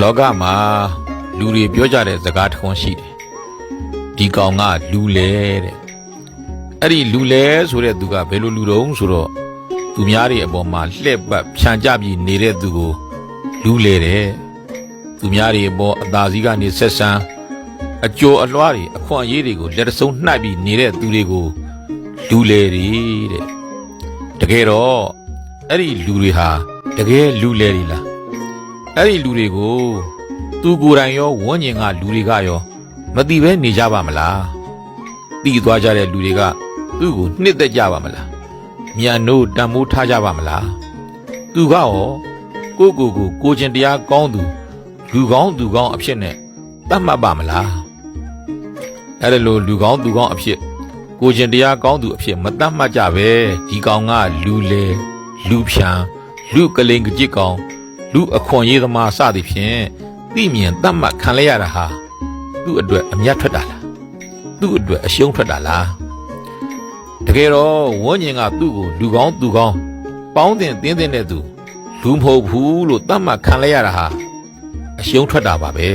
လောကမှာလူတွေပြောကြတဲ့စကားတစ်ခွန်းရှိတယ်ဒီကောင်ကလူလဲတဲ့အဲ့ဒီလူလဲဆိုတဲ့သူကဘယ်လိုလူတုံးဆိုတော့သူများတွေအပေါ်မှာလှည့်ပတ်ဖြန်ကြပြီးနေတဲ့သူကိုလူလဲတဲ့သူများတွေအပေါ်အသာစီးကနေဆက်ဆံအကျော်အလွှားတွေအခွင့်အရေးတွေကိုလက်တဆုံးနှိုက်ပြီးနေတဲ့သူတွေကိုလူလဲတွေတဲ့တကယ်တော့အဲ့ဒီလူတွေဟာတကယ်လူလဲတွေလား အဲ့ဒီလူတွေကိုသူကိုယ်တိုင်ရောဝန်းကျင်ကလူတွေကရောမတိပဲနေကြပါမလားတီးသွားကြတဲ့လူတွေကသူ့ကိုနှစ်သက်ကြပါမလားမြန်နိုးတန်မိုးထားကြပါမလားသူကရောကိုယ့်ကိုယ်ကိုကိုကျင်တရားကောင်းသူလူကောင်းသူကောင်းအဖြစ်နဲ့တတ်မှတ်ပါမလားအဲ့ဒါလိုလူကောင်းသူကောင်းအဖြစ်ကိုကျင်တရားကောင်းသူအဖြစ်မတတ်မှတ်ကြပဲဒီကောင်ကလူလေလူဖြံလူကလိန်ကကြစ်ကောင် လူအခွန်ရေးသမားစသည်ဖြင့်သိမြင်တတ်မှတ်ခံလိုက်ရတာဟာသူ့အတွက်အမျက်ထွက်တာလားသူ့အတွက်အရှုံးထွက်တာလားတကယ်တော့ဝန်းကျင်ကသူ့ကိုလူကောင်းသူကောင်းပေါင်းတင်တင်းတင်းတဲ့သူလူမဟုတ်ဘူးလို့တတ်မှတ်ခံလိုက်ရတာဟာအရှုံးထွက်တာပါပဲ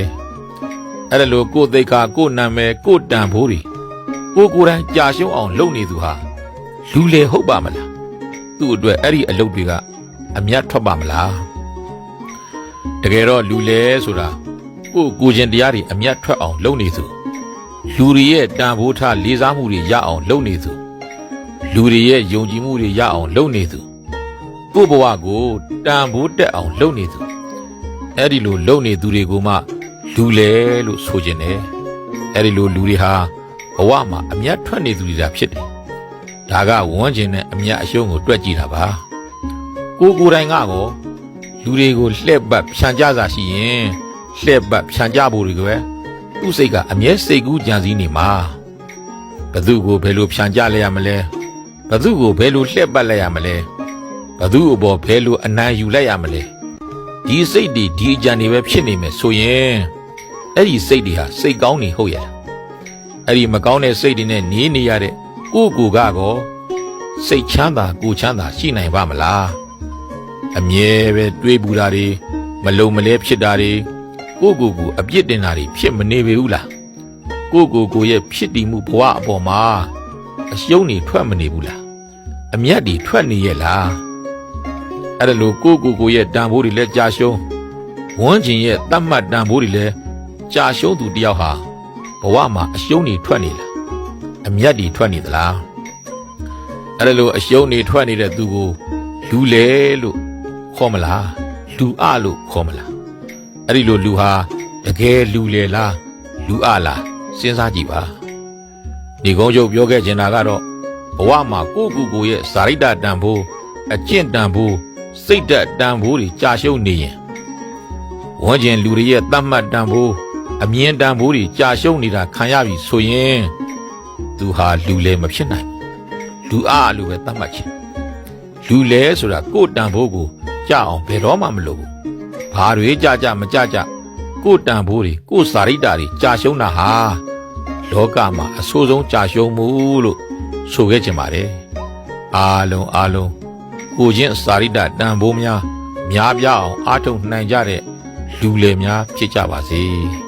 အဲ့ဒါလို့ကိုယ်သိက္ခာကိုယ်နာမည်ကိုယ်တန်ဖိုးတွေကိုယ်ကိုယ်တိုင်ကြာရှုံးအောင်လုပ်နေသူဟာလူလေဟုတ်ပါမလားသူ့အတွက်အဲ့ဒီအလုပ်တွေကအမျက်ထွက်ပါမလား တကယ်တော့လူလဲဆိုတာကိုယ့်ကိုယ်ကျင်တရားတွေအမျက်ထွက်အောင် လုပ်နေသူလူတွေရဲ့တန်ဖိုးထားလေးစားမှုတွေရအောင် လုပ်နေသူလူတွေရဲ့ယုံကြည်မှုတွေရအောင် လုပ်နေသူကိုယ့်ဘဝကိုတန်ဖိုးတက်အောင် လုပ်နေသူအဲ့ဒီလိုလုပ်နေသူတွေကိုမှလူလဲလို့ဆိုခြင်းတယ်အဲ့ဒီလိုလူတွေဟာဘဝမှာအမျက်ထွက်နေသူတွေသာဖြစ်တယ်ဒါကဝန်းကျင်နဲ့အမျက်အရှုံးကိုတွက်ကြည့်တာပါကိုယ်ကိုယ်တိုင်ကကော လူတွေကိုလှည့်ပတ်ဖြန်ကြစာရှိရင်လှည့်ပတ်ဖြန်ကြဖို့တွေကပဲသူ့စိတ်ကအမြဲစိတ်ကူးကြံစည်နေမှာဘသူကိုဘယ်လိုဖြန်ကြလဲရမလဲဘသူကိုဘယ်လိုလှည့်ပတ်လိုက်ရမလဲဘသူ့အပေါ်ဘယ်လိုအနိုင်ယူလိုက်ရမလဲဒီစိတ်တွေဒီအကြံတွေပဲဖြစ်နေမယ်ဆိုရင်အဲ့ဒီစိတ်တွေဟာစိတ်ကောင်းနေဟုတ်ရလားအဲ့ဒီမကောင်းတဲ့စိတ်တွေနဲ့နေနေရတဲ့ကိုယ့်ကိုယ်ကကောစိတ်ချမ်းသာကိုယ်ချမ်းသာရှိနိုင်ပါမလား အမြဲပဲတွေးပူတာတွေမလုံမလဲဖြစ်တာတွေကိုယ့်ကိုယ်ကိုအပြစ်တင်တာတွေဖြစ်မနေပေဘူးလားကိုယ့်ကိုယ်ကိုရဲ့ဖြစ်တည်မှုဘဝအပေါ်မှာအရှုံးတွေထွက်မနေဘူးလားအမျက်တွေထွက်နေရဲ့လားအဲ့ဒါလို့ကိုယ့်ကိုယ်ကိုရဲ့တန်ဖိုးတွေလည်းကြာရှုံးဝန်းကျင်ရဲ့တတ်မှတ်တန်ဖိုးတွေလည်းကြာရှုံးသူတယောက်ဟာဘဝမှာအရှုံးတွေထွက်နေလားအမျက်တွေထွက်နေသလားအဲ့ဒါလို့အရှုံးတွေထွက်နေတဲ့သူကိုလူလေလို့ ခေါ်မလားလူအလို့ခေါ်မလားအဲ့ဒီလိုလူဟာတကယ်လူလေလားလူအလားစဉ်းစားကြည့်ပါဒီကုန်းချုပ်ပြောခဲ့ချင်တာကတော့ဘဝမှာကိုယ့်ကိုယ်ကိုယ်ရဲ့ဇာရိတတန်ဖိုးအကျင့်တန်ဖိုးစိတ်ဓာတ်တန်ဖိုးတွေကြာရှုံးနေရင်ဝန်းကျင်လူတွေရဲ့တတ်မှတ်တန်ဖိုးအမြင်တန်ဖိုးတွေကြာရှုံးနေတာခံရပြီဆိုရင်သူဟာလူလေမဖြစ်နိုင်ဘူးလူအလို့ပဲတတ်မှတ်ချင်လူလဲဆိုတာကိုယ်တန်ဖိုးကို ကြအောင်ဘယ်တော့မှမလုပ်ဘူး။ဘာတွေကြကြမကြကြကိုယ်တန်ဖိုးတွေကိုယ်စာရိတ္တတွေကြာရှုံးတာဟာလောကမှာအဆိုးဆုံးကြာရှုံးမှုလို့ဆိုခဲ့ကြပါတယ်။အားလုံးအားလုံးကိုချင်းစာရိတ္တတန်ဖိုးများများပြားအောင်အားထုတ်နိုင်ကြတဲ့လူလေများဖြစ်ကြပါစေ။